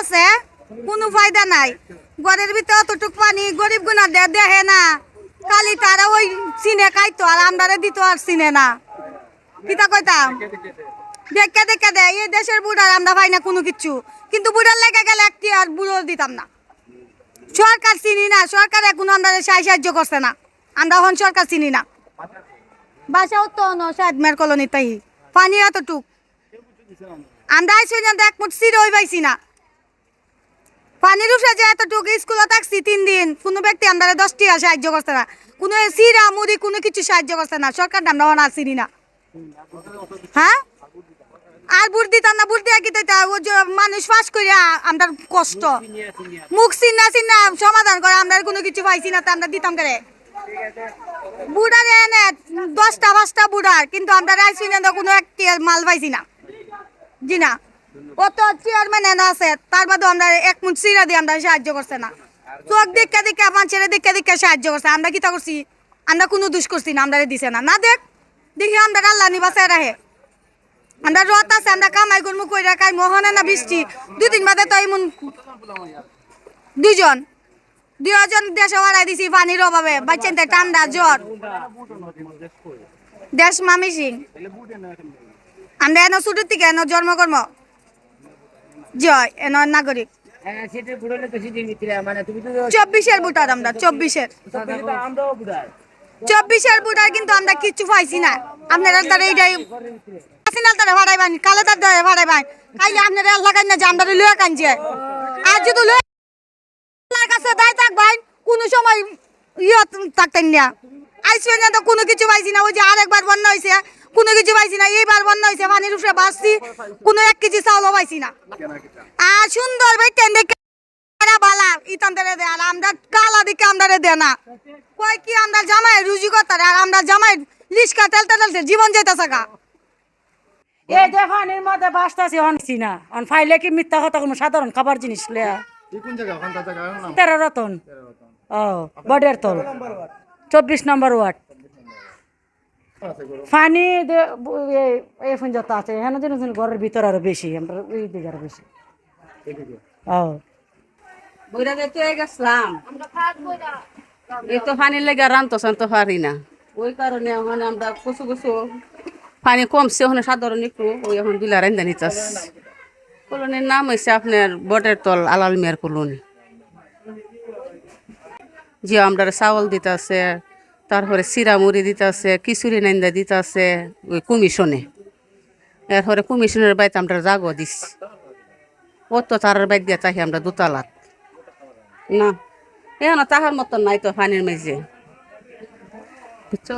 আছে, কোনো ফায়দা নাই। ঘরের ভিতরে অতটুক পানি, গরিব দে, দেহে না। খালি তারা ওই চিনে খাইতো, আর আমরা দিত আর চিনে না। কিতা কইতাম? দেখে দেখে দেয় এই দেশের বুড়ার আমরা পাই না কোনো কিচ্ছু। কিন্তু বুড়ার লেগে গেলে একটি আর বুড়ো দিতাম না। সরকার চিনি না, সরকার এখন আমরা সাহায্য সাহায্য করছে না। আমরা হন সরকার চিনি না। বাসাও তো সাদমের কলোনি তাই পানি এতটুক আমরা আইসি না এক মুঠ ওই পাইছি না। পানির উঠে যে এতটুক স্কুলে থাকছি, তিন দিন, কোনো ব্যক্তি আমরা দশটি সাহায্য করছে না। কোনো সিরা, মুড়ি, কোনো কিছু সাহায্য করছে না। সরকার আমরা হন চিনি না। হ্যাঁ? আর বুট দিতাম না, বুট দিয়া কি মানুষ ফাঁস করিয়া আমরা কষ্ট। মুখ চিন্না চিন্না সমাধান করে আমরা কোনো কিছু পাইছি না, তা আমরা দিতাম করে? বুড়ার এনে দশটা, পাঁচটা বুড়ার কিন্তু আমরা রাইছি না, কোনো একটি মাল পাইছি না। জি না। ও তো চেয়ারম্যান এনে আছে, তার বাদে আমরা এক মুঠ সিরা দিয়ে আমরা সাহায্য করছে না। চোখ দিকে দিকে মানুষের দিকে দিকে সাহায্য করছে, আমরা কিতা করছি? আমরা কোনো দুষ করছি না আমরা দিছে না। না দেখ, দেখি আমরা আল্লাহ নিবাসে রাহে আমরা রত আছে, আমরা কামাই করব কই রাখাই মোহনে না বৃষ্টি। দুদিন বাদে তো এমন দুজন দুজন দেশে ওড়াই দিছি পানির অভাবে বাচ্চান ঠান্ডা জ্বর। দেশ মামি সিং। আমরা এনে ছুটির থেকে এনে জন্মকর্ম। জয় নাগরিক। হ্যাঁ মিত্রা মানে চব্বিশের বুটার আমরা চব্বিশের। চব্বিশের বুটার কিন্তু আমরা কিচ্ছু পাইছি না। আপনারা তারা এইটাই সিনাল তারা ভাড়াইবান কালো তার ধরে ভাড়াইবান কাইলে আপনারা আল্লাহ কান না যে আমরা লুয়া আর যদি লুয়া আল্লাহর কাছে দায় থাকবেন কোনো সময় ইয়ে থাকতেন না। আইসবেন না তো কোনো কিছু পাইছি না। ওই যে আরেকবার বন্যা হয়েছে কোনো কিছু পাইছি না এইবার বন্যা হয়েছে পানির উপরে বাঁচছি কোনো এক কেজি চাউলও পাইছি না। আর সুন্দর বেটেন দেখে বালা ইতান ধরে দে আর আমরা কালা দিকে না। কই কি আমরা জামাই রুজি করতারে আর আমরা জামাই লিস্কা তেলতে তেলতে জীবন যেতেছে গা। এই যে পানির মধ্যে বাসতাছি অনছি না। অন ফাইলে কি মিথ্যা কথা কোনো সাধারণ খাবার জিনিস লেয়া তেরো রতন। ও বডের তল। চব্বিশ নম্বর ওয়ার্ড। ফোন যত আছে হেন যেন যেন ঘরের ভিতর আরও বেশি আমরা এই দিকে আরও বেশি। ও। বইরা যেতে গেছিলাম এই তো পানির লেগে রান্ত শান্ত পারি না। ওই কারণে এখন আমরা কচু কচু পানি কমছে ওখানে সাধারণ একটু ওই এখন বিলা রান্দা নিচাস কলোনির নাম হয়েছে আপনার বটের তল আলাল মিয়ার কলোনি। যে আমরা চাউল দিতে আছে তারপরে চিরা মুড়ি দিতে আছে খিচুড়ি নাইন্দা দিতে আছে ওই কমিশনে। এরপরে কমিশনের বাইতে আমরা জাগো দিস ও তো তার বাইক দিয়ে তাহি আমরা দোতালাত। না এ না তাহার মতন নাই তো পানির মেঝে। বুঝছ?